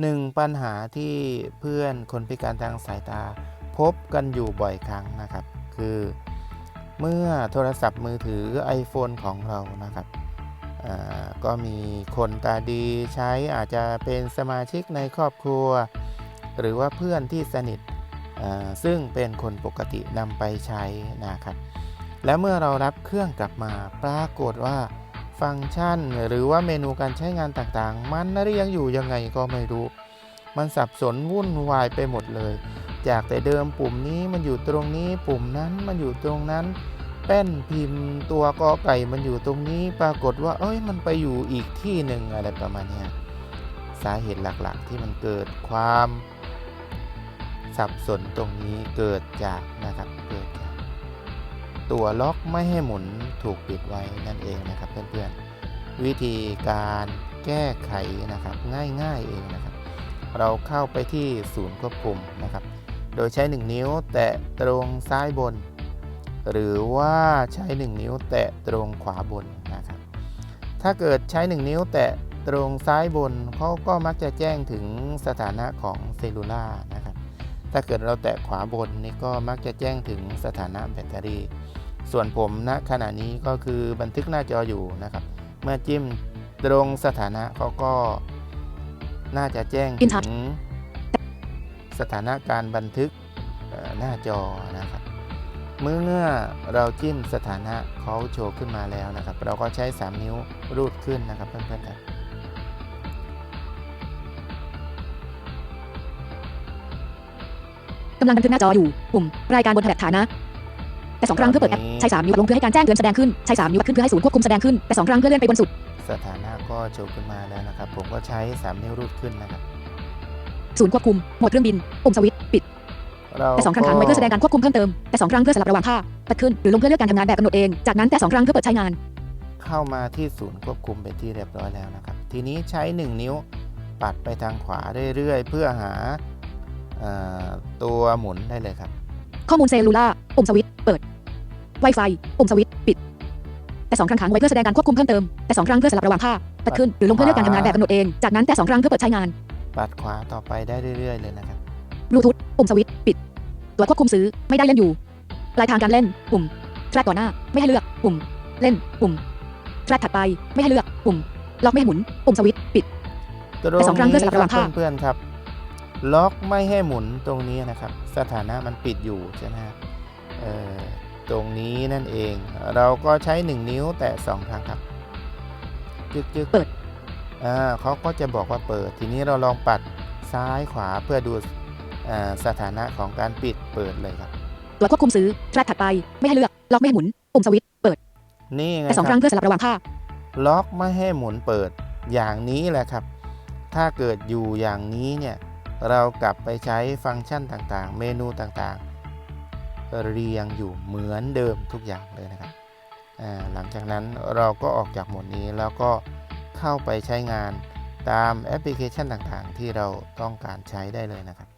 หนึ่งปัญหาที่เพื่อนคนพิการทางสายตา พบกันอยู่บ่อยครั้งนะครับ คือเมื่อโทรศัพท์มือถือ iPhone ของเรานะครับก็มีคนตาดีใช้อาจจะเป็นสมาชิกในครอบครัว หรือว่าเพื่อนที่สนิทซึ่งเป็นคนปกตินำไปใช้นะครับ และเมื่อเรารับเครื่องกลับมาปรากฏว่า ฟังก์ชัน หรือว่าเมนูการใช้งานต่างๆ มันเรียงอยู่ยังไงก็ไม่รู้ มันสับสนวุ่นวายไปหมดเลย จากแต่เดิมปุ่มนี้มันอยู่ตรงนี้ปุ่มนั้นมันอยู่ตรงนั้น แป้นพิมพ์ตัวกอไก่มันอยู่ตรงนี้ปรากฏว่า เอ้ยมันไปอยู่อีกที่หนึ่งอะไรประมาณนี้สาเหตุหลักๆ ที่มันเกิดความสับสนตรงนี้เกิดจากนะครับเก ตัวล็อกไม่ให้หมุนถูกปิดไว้นั่นเองนะครับเพื่อนๆวิธีการแก้ไขนะครับง่ายๆเองนะครับ เราเข้าไปที่ศูนย์ควบคุมนะครับ โดยใช้ 1 นิ้วแตะตรงซ้ายบน หรือว่าใช้ 1 นิ้วแตะตรงขวาบนนะครับ ถ้าเกิดใช้ 1 นิ้วแตะตรงซ้ายบนเขาก็มักจะแจ้งถึงสถานะของเซลลูล่านะครับถ้าเกิดเราแตะขวาบนนี่ก็มักจะแจ้งถึงสถานะแบตเตอรี่ ส่วนผมณขณะนี้ก็คือบันทึกหน้าจออยู่นะครับ เมื่อจิ้มตรงสถานะเขาก็น่าจะแจ้งถึงสถานะการบันทึกหน้าจอนะครับ เมื่อเราจิ้มสถานะเขาโชว์ขึ้นมาแล้วนะครับ เราก็ใช้ 3 นิ้วรูดขึ้นนะครับเพื่อนๆครับกำลังบันทึกหน้าจออยู่ ปุ่ม รายการบนแถบฐานะ แต่สองครั้งเพื่อเปิดแอปใช้สามนิ้วปัดลงเพื่อให้การแจ้งเตือนแสดงขึ้นใช้สามนิ้วปัดขึ้นเพื่อให้ศูนย์ควบคุมแสดงขึ้นแต่สองครั้งเพื่อเลื่อนไปบนสุด สถานะก็โชว์ขึ้นมาแล้วนะครับ ผมก็ใช้3นิ้วรูดขึ้นนะครับศูนย์ควบคุมโหมดเครื่องบินปุ่มสวิตช์ปิดเราแต่สองครั้งค้างไว้เพื่อแสดงการควบคุมเพิ่มเติมแต่สองครั้งเพื่อสลับระหว่างท่าปัดขึ้นหรือลงเพื่อเลือกการทำงานแบบกำหนดเองจากนั้นแต่สองครั้งเพื่อเปิดใช้งาน เข้ามาที่ศูนย์ควบคุมเป็นที่เรียบร้อยแล้วนะครับ ทีนี้ใช้ 1 นิ้วปัดไปทางขวาเรื่อยๆ เพื่อหาเอ่อตัวหมุนได้เลยครับ ข้อมูลเซลลูล่าปุ่มสวิตช์เปิด Wi-Fi ปุ่มสวิตช์ปิด แต่สองครั้งค้างไว้เพื่อแสดงการควบคุมเพิ่มเติม แต่สองครั้งเพื่อสลับระหว่างท่าปัดขึ้นหรือลงเพื่อเลือกการทำงานแบบกำหนดเอง จากนั้นแต่สองครั้งเพื่อเปิดใช้งาน ปัดขวาต่อไปได้เรื่อย ๆ เลยนะครับบลูทูธปุ่มสวิตช์ปิด ตัวควบคุมซื้อไม่ได้เล่นอยู่ปลายทางการเล่น ปุ่มแทร็กก่อนหน้า ไม่ให้เลือก ปุ่ม เล่น ปุ่มแทร็กถัดไป ไม่ให้เลือก ปุ่ม ล็อกไม่ให้หมุน ปุ่มสวิตช์ปิดตรงแต่สองครั้งนี้เพื่อสลับระหว่างครับท่าเพื่อนๆครับ ล็อกไม่ให้หมุนตรงนี้นะครับ สถานะมันปิดอยู่ใช่ไหมฮะเอ่อ ตรงนี้นั่นเอง เราก็ใช้ 1 นิ้วแตะ2ครั้งครับจึกจึกเปิดอ่าเขาก็จะบอกว่าเปิด ทีนี้เราลองปัดซ้ายขวาเพื่อดูอ่าสถานะของการปิดเปิดเลยครับตัวควบคุมซื้อแทร็กถัดไปไม่ให้เลือก ล็อกไม่ให้หมุน ปุ่มสวิตช์เปิด นี่ไงแต่สองคครั้รังบเพื่อสลับระหว่างท่าล็อกไม่ให้หมุนเปิดอย่างนี้แหละครับ ถ้าเกิดอยู่อย่างนี้เนี่ย เรากลับไปใช้ฟังก์ชันต่างๆ เมนูต่างๆ เรียงอยู่เหมือนเดิมทุกอย่างเลยนะครับหลังจากนั้นเราก็ออกจากโหมดนี้แล้วก็เข้าไปใช้งานตามแอปพลิเคชันต่างๆ ที่เราต้องการใช้ได้เลยนะครับ